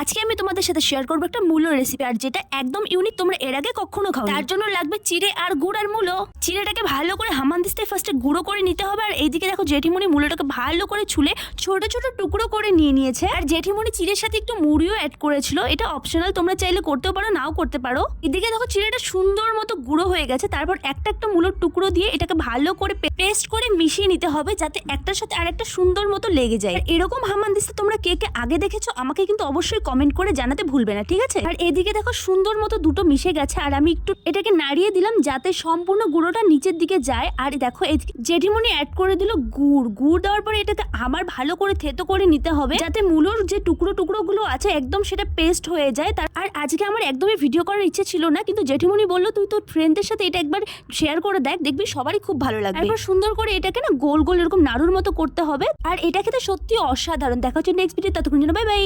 আজকে আমি তোমাদের সাথে শেয়ার করব একটা মূলো রেসিপি আর যেটা একদম ইউনিক তোমরা এর আগে কখনো খাও তার জন্য লাগবে চিড়ে আর গুড় আর মূলো। চিড়েটাকে ভালো করে হামানদিস্তে ফার্স্টে গুঁড়ো করে নিতে হবে, আর এইদিকে দেখো জেঠিমণি মূলোটাকে ভালো করে ছুলে ছোট ছোট টুকরো করে নিয়ে নিয়েছে। আর জেঠিমণি চিড়ের সাথে একটু মুড়িও অ্যাড করেছিল, এটা অপশনাল তোমরা চাইলে করতেও পারো, নাও করতে পারো। এদিকে দেখো চিড়েটা সুন্দর মতো গুঁড়ো হয়ে গেছে, তারপর একটা একটা মূলোর টুকরো দিয়ে এটাকে ভালো করে পেস্ট করে মিশিয়ে নিতে হবে, যাতে একটার সাথে আরেকটা সুন্দর মতো লেগে যায়। আর এরকম হামানদিস্তে তোমরা কে কে আগে দেখেছ, আমাকে কিন্তু অবশ্যই কমেন্ট করে জানাতে ভুলবে না, ঠিক আছে? আর এদিকে দেখো সুন্দর মতো দুটো মিশে গেছে, আর আমি একটু এটাকে নাড়িয়ে দিলাম যাতে সম্পূর্ণ গুঁড়োটা নিচের দিকে যায়। আর দেখো জেঠিমনি অ্যাড করে দিল গুড়। গুড় দেওয়ার পরে এটাকে আবার ভালো করে থেতো করে নিতে হবে, যাতে মূলোর যে টুকরো টুকরো গুলো আছে একদম সেটা পেস্ট হয়ে যায়। তার আর আজকে আমার একদমই ভিডিও করার ইচ্ছে ছিল না, কিন্তু জেঠিমনি বলল, তুই তোর ফ্রেন্ডদের সাথে এটা একবার শেয়ার করে দেখ, দেখবি সবারই খুব ভালো লাগবে। এবার সুন্দর করে এটাকে না গোল গোল এরকম নাড়ুর মতো করতে হবে। আর এটা খেতে সত্যি অসাধারণ। দেখা হচ্ছে নেক্সট ভিডিও ততক্ষণ জন্য বাই বাই